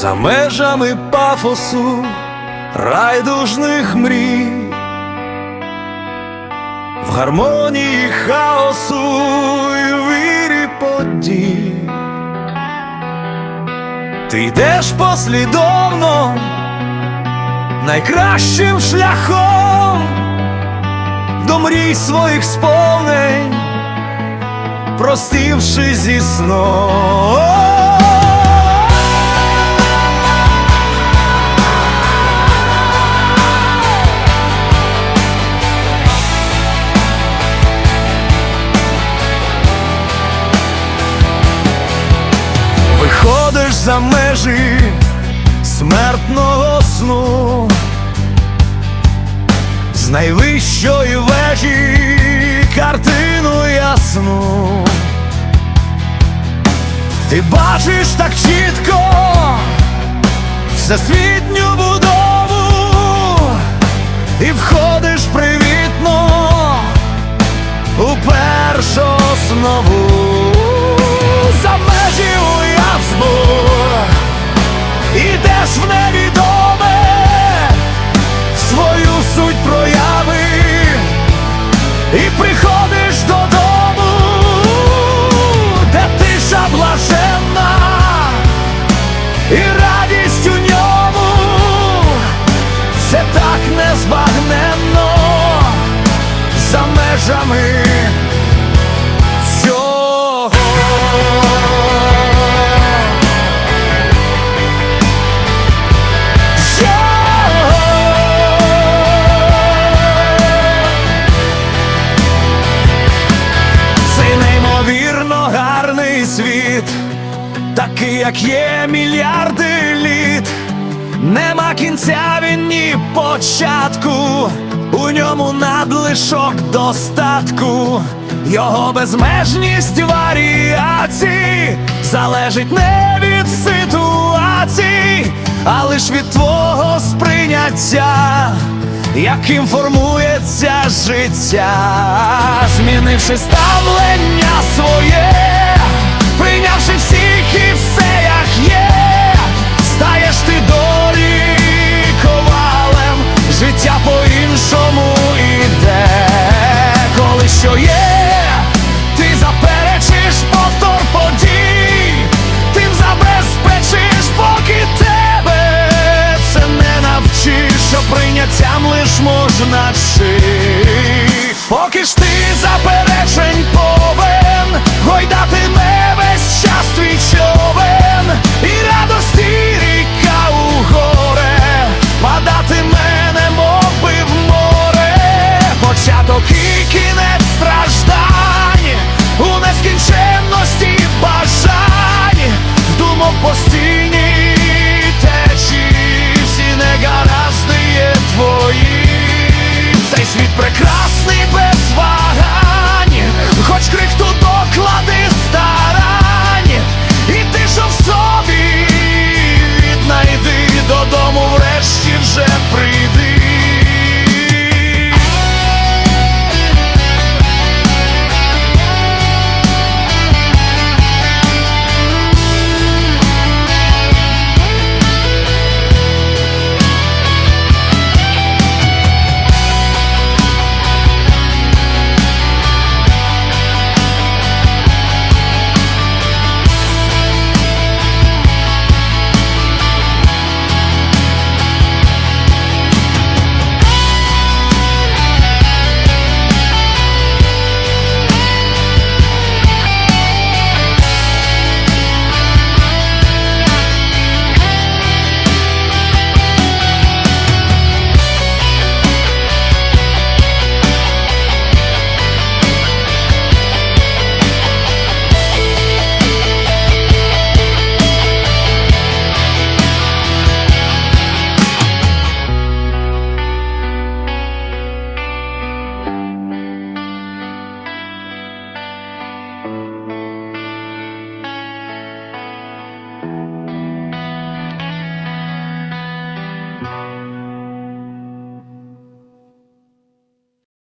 за межами пафосу, райдужних мрій, в гармонії хаосу і вірі подій. Ти йдеш послідовно найкращим шляхом до мрій своїх сповнень, простивши зі сном. Виходиш за межі смертного сну з найвищої вежі картину ясну. Ти бачиш так чітко всесвітню будову і входиш привітно у першу основу як є мільярди літ, нема кінця він ні початку, у ньому надлишок достатку, його безмежність варіацій залежить не від ситуацій, а лиш від твого сприйняття яким формується життя, змінивши ставлення своє, прийнявши що є, ти заперечиш повтор подій, ти забезпечиш, поки тебе це не навчиш, що прийняттям лиш можна чи поки ж ти.